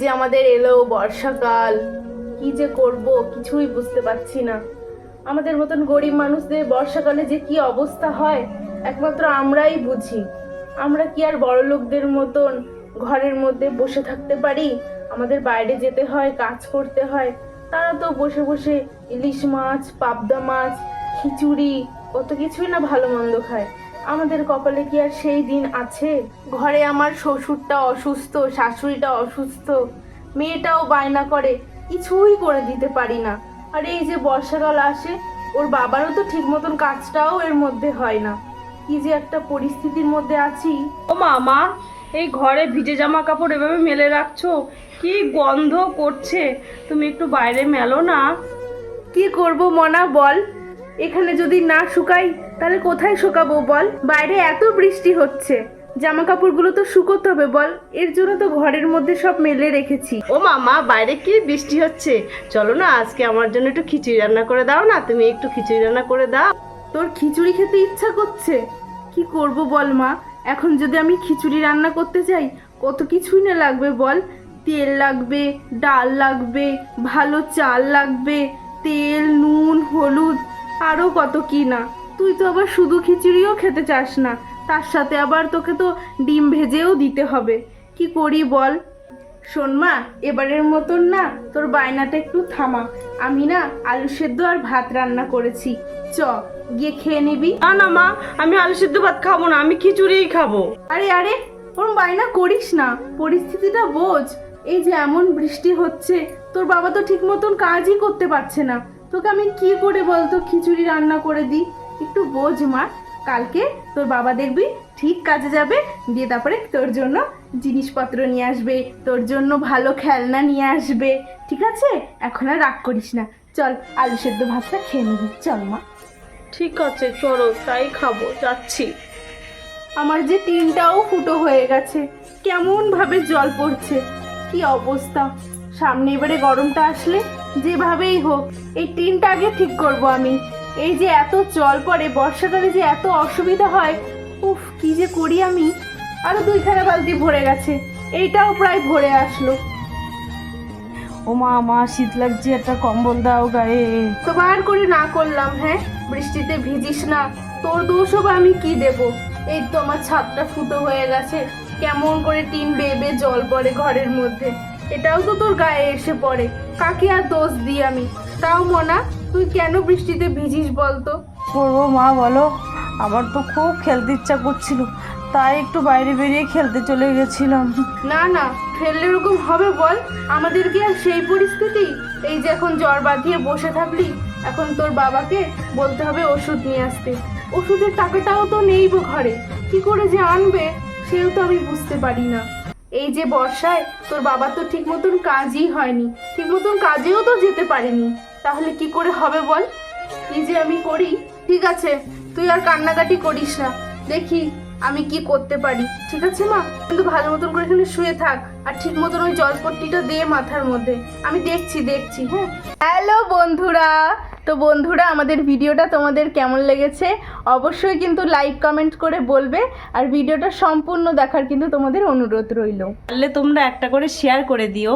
যে আমাদের এলো বর্ষাকাল। কি যে করব, কিছুই বুঝতে পারছি না। আমাদের মতন গরিব মানুষদের বর্ষাকালে যে কি অবস্থা হয়, একমাত্র আমরাই বুঝি। আমরা কি আর বড় লোকদের মতন ঘরের মধ্যে বসে থাকতে পারি? আমাদের বাইরে যেতে হয়, কাজ করতে হয়। তারা তো বসে বসে ইলিশ মাছ, পাবদা মাছ, খিচুড়ি, কত কিছুই না ভালো মন্দ খায়। আমাদের কপালে কি আর সেই দিন আছে? ঘরে আমার শ্বশুরটা অসুস্থ, শাশুড়িটা অসুস্থ, মেয়েটাও বায়না করে, কিছুই করে দিতে পারি না। আর এই যে বর্ষাকাল আসে, ওর বাবারও তো ঠিক মতন কাজটাও এর মধ্যে হয় না। কি যে একটা পরিস্থিতির মধ্যে আছি। ও মামা, এই ঘরে ভিজে জামা কাপড় এভাবে মেলে রাখছো? কি গন্ধ করছে? তুমি একটু বাইরে মেলো না। কি করব মনা, বল। এখানে যদি না শুকাই তাহলে কোথায় শুকাবো বল? বাইরে এত বৃষ্টি হচ্ছে। জামা কাপড়গুলো তো শুকোতে হবে বল। এর জন্য তো ঘরের মধ্যে সব মেলে রেখেছি। ও মামা বাইরে কি বৃষ্টি হচ্ছে? চলো না আজকে আমার জন্য একটু খিচুড়ি রান্না করে দাও না। তুমি একটু খিচুড়ি রান্না করে দাও। তোর খিচুড়ি খেতে ইচ্ছা করছে? কি করব বল মা? এখন যদি আমি খিচুড়ি রান্না করতে চাই কত কিছুই না লাগবে বল? তেল লাগবে ডাল লাগবে ভালো চাল লাগবে তেল নুন হলুদ আরও কত কি না? তুই তো আবার শুধু খিচুড়িও খেতে চাস না। তার সাথে আবার তোকে তো ডিম ভেজেও দিতে হবে। কি করি বল? শোন মা এবারের মতন না তোর বায়নাটা একটু থামা। আমি না আলু সেদ্ধ আর ভাত রান্না করেছি। চ গিয়ে খেয়ে নিবি। না না মা আমি আলু সেদ্ধ ভাত খাব না আমি খিচুড়িই খাব। আরে আরে ওরম বায়না করিস না। পরিস্থিতিটা বোঝ। এই যে এমন বৃষ্টি হচ্ছে তোর বাবা তো ঠিক মতন কাজই করতে পারছে না। তোকে আমি কি করে বলতো? খিচুড়ি রান্না করে দিই। একটু বোঝ মা কালকে তোর বাবা দেখবি ঠিক কাজে যাবে দিয়ে তারপরে তোর জন্য জিনিসপত্র নিয়ে আসবে তোর জন্য ভালো খেলনা নিয়ে আসবে ঠিক আছে? এখন আর রাগ করিস না। চল আলু সেদ্ধ ভাতটা খেয়ে নিবি। চল মা। ঠিক আছে চলো তাই খাব যাচ্ছি। আমার যে টিনটাও ফুটো হয়ে গেছে। কেমন ভাবে জল পড়ছে। কি অবস্থা। সামনে এবারে গরমটা আসলে যেভাবেই হোক এই টিনটা আগে ঠিক করব আমি। এই যে এত জল পড়ে বর্ষাকালে যে এত অসুবিধা হয় উফ কি যে করি আমি? আরও দুইখানা বালতি ভরে গেছে এইটাও প্রায় ভরে আসলো। ও মা মা শীত লাগছে একটা কম্বল দাও গায়ে। তোমার করে না করলাম হ্যাঁ? বৃষ্টিতে ভিজিস না তোর দোষও বা আমি কি দেব? এই তো আমার ছাদটা ফুটো হয়ে গেছে কেমন করে টিন বেবে জল পড়ে ঘরের মধ্যে। এটাও তো তোর গায়ে এসে পড়ে। কাকে আর দোষ দিই আমি? তাও মনা তুই কেন বৃষ্টিতে ভিজিস বলতো? করব মা বলো। আমার তো খুব খেলতে ইচ্ছা করছিল তাই একটু বাইরে বেরিয়ে খেলতে চলে গেছিলাম। না না খেললে এরকম হবে বল। আমাদের কি আর সেই পরিস্থিতি? এই যে এখন জ্বর বাঁধিয়ে বসে থাকলি এখন তোর বাবাকে বলতে হবে ওষুধ নিয়ে আসতে। ওষুধের টাকাটাও তো নেই ঘরে। কি করে যে আনবে সেও তো আমি বুঝতে পারি না। এই যে বর্ষায় তোর বাবা তো ঠিক মতন কাজই হয়নি, ঠিক মতন কাজেও তো যেতে পারেনি। তাহলে কি করে হবে বল? কি যে আমি করি? ঠিক আছে, তুই আর কান্নাকাটি করিস না। দেখি আমি কি করতে পারি। ঠিক আছে মা? কিন্তু ভালো মতন করে এখানে শুয়ে থাক আর ঠিক মতন ওই জলপট্টিটা দে মাথার মধ্যে। আমি দেখছি দেখছি হ্যাঁ? হ্যালো বন্ধুরা তো বন্ধুরা, আমাদের ভিডিওটা তোমাদের কেমন লেগেছে অবশ্যই কিন্তু লাইক, কমেন্ট করে বলবে আর ভিডিওটা সম্পূর্ণ দেখার কিন্তু তোমাদের অনুরোধ রইল। তাহলে তোমরা একটা করে শেয়ার করে দিও।